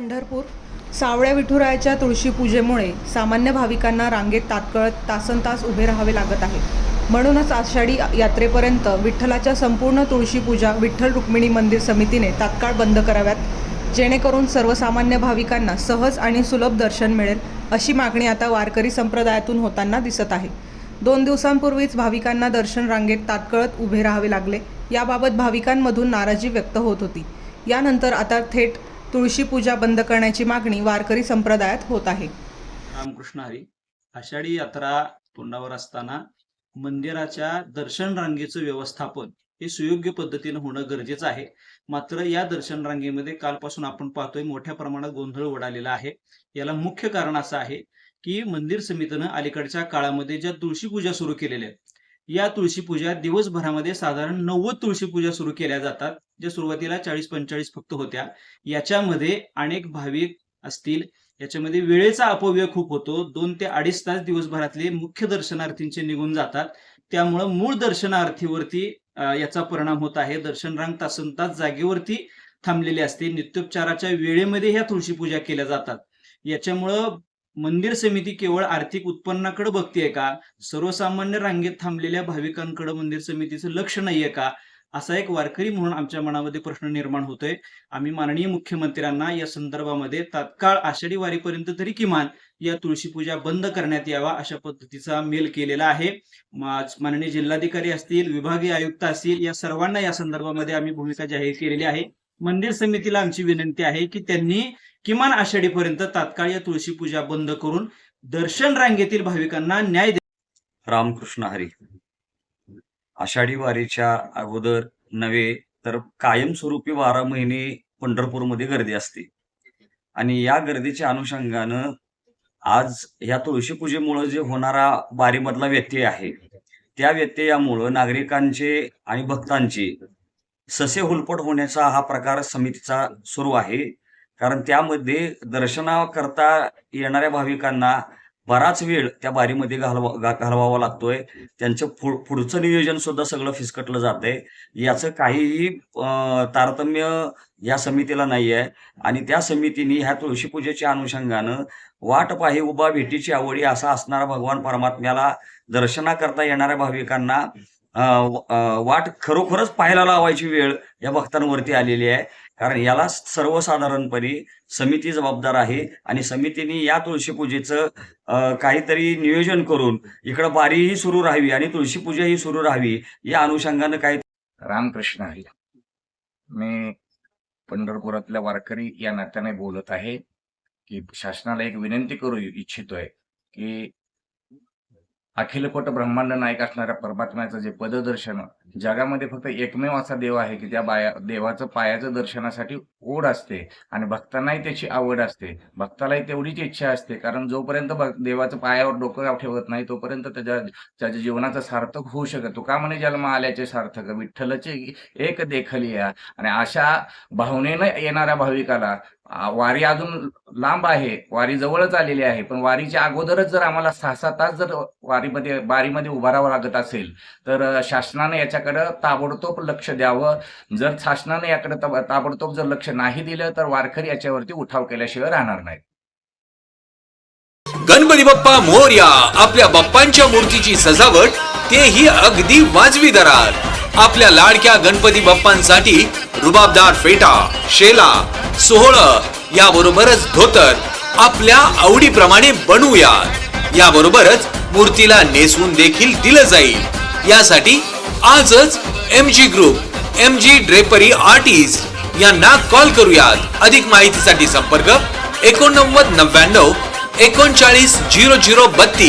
पंढरपूर सावळ्या विठुरायाच्या तुळशी पूजेमुळे सामान्य भाविकांना रांगेत तात्कळत तासन तास उभे राहावे लागत आहे. म्हणूनच आषाढी यात्रेपर्यंत विठ्ठलाच्या संपूर्ण तुळशी पूजा विठ्ठल रुक्मिणी मंदिर समितीने तात्काळ बंद कराव्यात जेणेकरून सर्वसामान्य भाविकांना सहज आणि सुलभ दर्शन मिळेल अशी मागणी आता वारकरी संप्रदायातून होताना दिसत आहे. दोन दिवसांपूर्वीच भाविकांना दर्शन रांगेत तात्कळत उभे राहावे लागले याबाबत भाविकांमधून नाराजी व्यक्त होत होती. यानंतर आता थेट तुळशी पूजा बंद करण्याची मागणी वारकरी संप्रदायात होत आहे. रामकृष्ण हरी आषाढी यात्रा तोंडावर असताना मंदिराच्या दर्शन रांगेचं व्यवस्थापन हे सुयोग्य पद्धतीने होणं गरजेचं आहे. मात्र या दर्शन रांगेमध्ये कालपासून आपण पाहतोय मोठ्या प्रमाणात गोंधळ उडालेला आहे. याला मुख्य कारण असं आहे की मंदिर समितीनं अलीकडच्या काळामध्ये ज्या तुळशी पूजा सुरू केलेल्या आहेत या तुळशी पूजा दिवसभरामध्ये साधारण नव्वद तुळशी पूजा सुरू केल्या जातात ज्या सुरुवातीला चाळीस पंचेचाळीस फक्त होत्या. याच्यामध्ये अनेक भाविक असतील. याच्यामध्ये वेळेचा अपव्यय खूप होतो. दोन ते अडीच तास दिवसभरातले मुख्य दर्शनार्थींचे निघून जातात. त्यामुळं मूळ दर्शनार्थीवरती याचा परिणाम होत आहे. दर्शन रांग तासन तास जागेवरती थांबलेली असते. नित्योपचाराच्या वेळेमध्ये ह्या तुळशी पूजा केल्या जातात. याच्यामुळं मंदिर समिती केवळ आर्थिक उत्पन्नाकडे बघतीये का? सर्वसामान्य रांगेत थांबलेल्या भाविकांकडे मंदिर समितीचं लक्ष नाहीये का? असा एक वारकरी म्हणून आमच्या मनामध्ये प्रश्न निर्माण होतोय. आम्ही माननीय मुख्यमंत्र्यांना या संदर्भामध्ये तात्काळ आषाढी वारीपर्यंत तरी किमान या तुळशी पूजा बंद करण्यात यावा अशा पद्धतीचा मेल केलेला आहे. माननीय जिल्हाधिकारी असतील विभागीय आयुक्त असतील या सर्वांना या संदर्भामध्ये आम्ही भूमिका जाहीर केलेली आहे. मंदिर समितीला आमची विनंती आहे की त्यांनी किमान आषाढीपर्यंत तात्काळ या तुळशी पूजा बंद करून दर्शन रांगेतील भाविकांना न्याय दे रामकृष्ण हरी. आषाढी वारीच्या अगोदर नव्हे तर कायमस्वरूपी बारा महिने पंढरपूरमध्ये गर्दी असते. आणि या गर्दीच्या अनुषंगानं आज या तुळशी पूजेमुळे जे होणारा बारीमधला व्यत्यय आहे त्या व्यत्ययामुळं नागरिकांचे आणि भक्तांचे ससे हुलपट होण्याचा हा प्रकार समितीचा सुरू आहे. कारण त्यामध्ये दर्शनाकरता येणाऱ्या भाविकांना बराच वेळ त्या बारीमध्ये घालवा घालवावा लागतोय. त्यांचं पुढ- पुढचं नियोजन सुद्धा सगळं फिसकटलं जातंय. याचं काहीही तारतम्य या समितीला नाही आहे आणि त्या समितीने ह्या तुळशीपूजेच्या अनुषंगानं वाट पाही उभा भेटीची आवडी असा असणारा भगवान परमात्म्याला दर्शनाकरता येणाऱ्या भाविकांना वाट खरोखरच पाहायला लावायची वेळ या भक्तांवरती आलेली आहे. कारण याला सर्वसाधारणपणे समिती जबाबदार आहे आणि समितीने या तुळशी पूजेचं काहीतरी नियोजन करून इकडं बारीही सुरू राहावी आणि तुळशी पूजाही सुरू राहावी या अनुषंगानं काही रामकृष्ण हरी. मी पंढरपुरातल्या वारकरी या नात्याने बोलत आहे की शासनाला एक विनंती करू इच्छितोय की अखिलकोट ब्रह्मांड नायक असणाऱ्या परमात्म्याचं जे पददर्शन जगामध्ये फक्त एकमेव असा देव आहे की त्या बाया देवाचं पायाचं दर्शनासाठी ओढ असते आणि भक्तांनाही त्याची आवड असते. भक्तालाही तेवढीच इच्छा असते कारण जोपर्यंत देवाचं पायावर डोकं ठेवत नाही तोपर्यंत त्याच्या त्याच्या जीवनाचं सार्थक होऊ शकत का म्हणे जन्म आल्याचे सार्थक विठ्ठलचे एक देखली या. आणि अशा भावनेनं येणाऱ्या भाविकाला वारी अजून लांब आहे वारी जवळच आलेली आहे पण वारीच्या अगोदरच जर आम्हाला सहा सात तास जर वारीमध्ये बारीमध्ये उभा राहावं लागत असेल तर शासनानं शासनाने याच्याकडं ताबडतोब लक्ष द्यावं. जर शासनानं याकडे ताबडतोब जर लक्ष नाही दिलं तर वारकरी याच्यावरती उठाव केल्याशिवाय राहणार नाही गणपती बाप्पा मोर्या आपल्या बाप्पांच्या मूर्तीची सजावट तेही अगदी वाजवी दरात. आपल्या लाडक्या गणपती बाप्पांसाठी रुबाबदार फेटा शेला सोहळं याबरोबरच धोतर आपल्या आवडीप्रमाणे बनवूयात. याबरोबरच मूर्तीला नेसवून देखील दिलं जाईल. यासाठी आजच M G group M G drapery artist यांना कॉल करूयात. अधिक माहितीसाठी संपर्क एकोणनव्वद नव्याण्णव एकोणचाळीस झिरो झिरो बत्तीस.